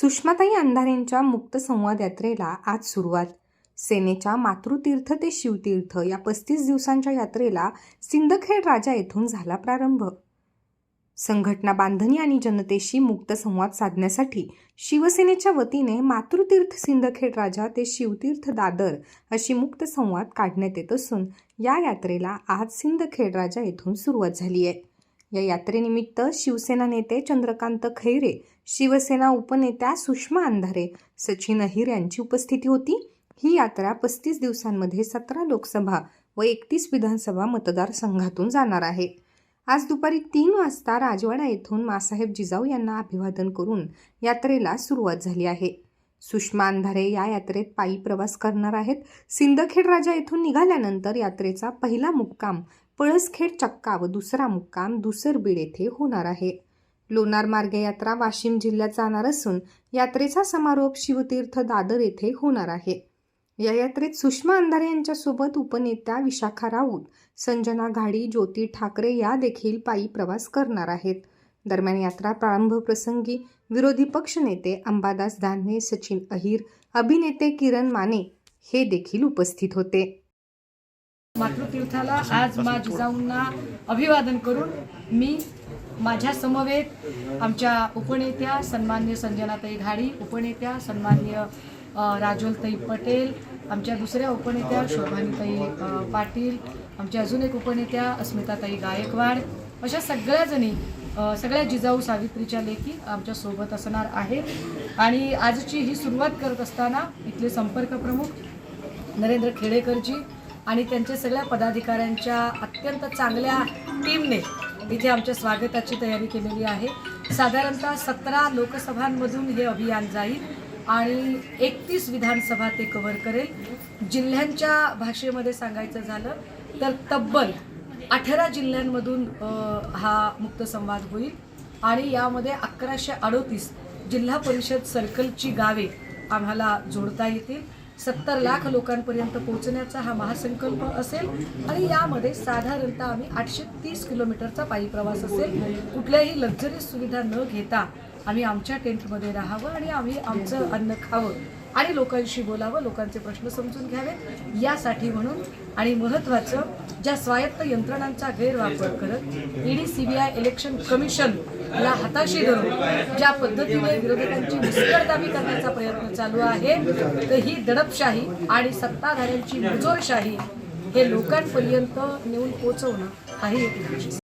सुषमाताई अंधारेंच्या मुक्त संवाद यात्रेला आज सुरुवात. सेनेच्या मातृतीर्थ ते शिवतीर्थ या पस्तीस दिवसांच्या यात्रेला सिंदखेड राजा येथून झाला प्रारंभ. संघटना बांधणी आणि जनतेशी मुक्त संवाद साधण्यासाठी शिवसेनेच्या वतीने मातृतीर्थ सिंदखेड राजा ते शिवतीर्थ दादर अशी मुक्त संवाद काढण्यात येत असून या यात्रेला आज सिंदखेड राजा येथून सुरुवात झाली आहे. या यात्रेनिमित्त शिवसेना नेते चंद्रकांत खैरे शिवसेना उपनेत्या सुषमा अंधारे सचिन अहिर यांची उपस्थिती होती. ही यात्रा पस्तीस दिवसांमध्ये सतरा लोकसभा व एकतीस विधानसभा मतदारसंघातून जाणार आहे. आज दुपारी तीन वाजता राजवाडा येथून मासाहेब जिजाऊ यांना अभिवादन करून यात्रेला सुरुवात झाली आहे. सुषमा अंधारे या यात्रेत पायी प्रवास करणार आहेत. सिंदखेड राजा येथून निघाल्यानंतर यात्रेचा पहिला मुक्काम पळसखेड चक्का व दुसरा मुक्काम दुसरबीड येथे होणार आहे. लोणार मार्गे यात्रा वाशिम जिल्ह्यात जाणार असून यात्रेचा समारोप शिवतीर्थ दादर येथे होणार आहे. या यात्रेत सुषमा अंधारे यांच्यासोबत उपनेत्या विशाखा राऊत संजना घाडी ज्योती ठाकरे या देखील पायी प्रवास करणार आहेत. दरम्यान यात्रा प्रारंभ प्रसंगी विरोधी पक्षनेते अंबादास दानवे सचिन अहिर अभिनेते किरण माने हे देखील उपस्थित होते. मातृतीर्थाला आज मा जिजाऊंना अभिवादन करून मी माझ्या समवेत आमच्या उपनेत्या सन्मान्य संजनाताई घाडी उपनेत्या सन्मान्य राजोलताई पटेल आमच्या दुसऱ्या उपनेत्या शोभानीताई पाटील आमच्या अजून एक उपनेत्या अस्मिताताई गायकवाड अशा सगळ्याजणी सगळ्या जिजाऊ सावित्रीच्या लेखी आमच्यासोबत असणार आहेत आणि आजची ही सुरुवात करत असताना इथले संपर्क प्रमुख नरेंद्र खेडेकरजी आणि त्यांच्या सगळ्या पदाधिकाऱ्यांच्या अत्यंत चांगल्या टीमने इथे आमच्या स्वागताची तयारी केलेली आहे. साधारणतः सतरा लोकसभांमधून हे अभियान जाईल आणि एकतीस विधानसभा ते कव्हर करेल. जिल्ह्यांच्या भाषेमध्ये सांगायचं झालं तर तब्बल अठरा जिल्ह्यांमधून हा मुक्त संवाद होईल. आणि यामध्ये अकराशे अडोतीस जिल्हा परिषद सर्कलची गावे आम्हाला जोडता येतील. सत्तर लाख लोकांपर्यंत पोहोचण्याचा हा महासंकल्प असेल आणि यामध्ये साधारणतः आम्ही आठशे तीस किलोमीटरचा पायी प्रवास असेल. कुठल्याही लक्झरी सुविधा न घेता आम्ही आमच्या टेंटमध्ये राहावं आणि आम्ही आमचं अन्न खावं. आणि लोकांशी बोलावं लोकांचे प्रश्न समजून घ्यावेत यासाठी म्हणून आणि महत्त्वाचं ज्या स्वायत्त यंत्रणांचा गैरवापर करत ईडी सीबीआय इलेक्शन कमिशन या हाताशी धरून ज्या पद्धतीने विरोधकांची मुस्करदाबी करण्याचा प्रयत्न चालू आहे तर ही दडपशाही आणि सत्ताधाऱ्यांची मुजोरशाही हे लोकांपर्यंत नेऊन पोचवणं हाही एक आहे.